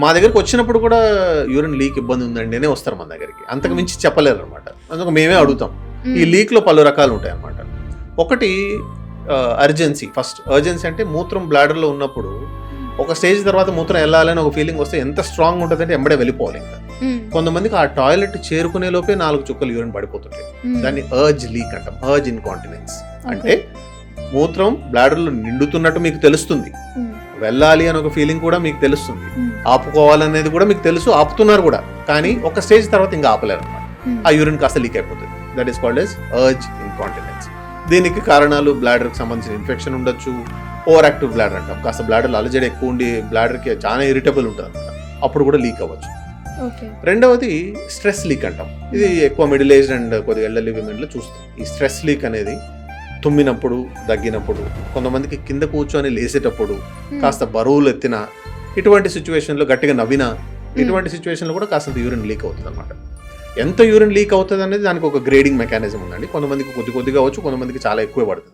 మా దగ్గరికి వచ్చినప్పుడు కూడా యూరిన్ లీక్ ఇబ్బంది ఉందండి అనే వస్తారు మన దగ్గరికి. అంతకు మించి చెప్పలేరు అనమాట అందుకు మేమే అడుగుతాం. ఈ లీక్లో పలు రకాలు ఉంటాయి అన్నమాట ఒకటి అర్జెన్సీ ఫస్ట్ అర్జెన్సీ అంటే మూత్రం బ్లాడర్లో ఉన్నప్పుడు ఒక స్టేజ్ తర్వాత మూత్రం వెళ్ళాలని ఒక ఫీలింగ్ వస్తే ఎంత స్ట్రాంగ్ ఉంటుందంటే ఎంబడే వెళ్ళిపోవాలి ఇంకా. కొంతమందికి ఆ టాయిలెట్ చేరుకునే లోపే నాలుగు చుక్కలు యూరిన్ పడిపోతుంటాయి. దాన్ని అర్జ్ లీక్ అంటాం. అర్జ్ ఇన్కాంటినెన్స్ అంటే మూత్రం బ్లాడర్లో నిండుతున్నట్టు మీకు తెలుస్తుంది. వెళ్ళాలి అని ఒక ఫీలింగ్ కూడా మీకు తెలుస్తుంది. ఆపుకోవాలనేది కూడా మీకు తెలుసు ఆపుతున్నారు కూడా. కానీ ఒక స్టేజ్ తర్వాత ఇంకా ఆపలేరు అనమాట ఆ యూరిన్ కాస్త లీక్ అయిపోతుంది. That is called as urge incontinence దీనికి కారణాలు బ్లాడర్కి సంబంధించిన ఇన్ఫెక్షన్ ఉండొచ్చు ఓవర్ యాక్టివ్ బ్లాడర్ అంటాం. కాస్త బ్లాడర్ అలజడి ఎక్కువ ఉండి బ్లాడర్కి చాలా ఇరిటబుల్ ఉంటుంది అనమాట అప్పుడు కూడా లీక్ అవ్వచ్చు. రెండవది స్ట్రెస్ లీక్ అంటాం. ఇది ఎక్కువ మిడిల్ ఏజ్ అండ్ కొద్దిగా ఎల్డర్లీ విమెన్లో చూస్తాం. ఈ స్ట్రెస్ లీక్ అనేది తుమ్మినప్పుడు దగ్గినప్పుడు కొంతమందికి కింద కూర్చొని లేసేటప్పుడు కాస్త బరువులు ఎత్తిన ఇటువంటి సిచ్యువేషన్లో గట్టిగా నవ్వినా ఇటువంటి సిచ్యువేషన్లో కూడా కాస్త యూరిన్ లీక్ అవుతుంది అనమాట ఎంత యూరిన్ లీక్ అవుతుంది అనేది దానికి ఒక గ్రేడింగ్ మెకానిజం ఉందండి. కొంతమందికి కొద్ది కొద్దిగా అవచ్చు కొంతమందికి చాలా ఎక్కువ పడుతుంది.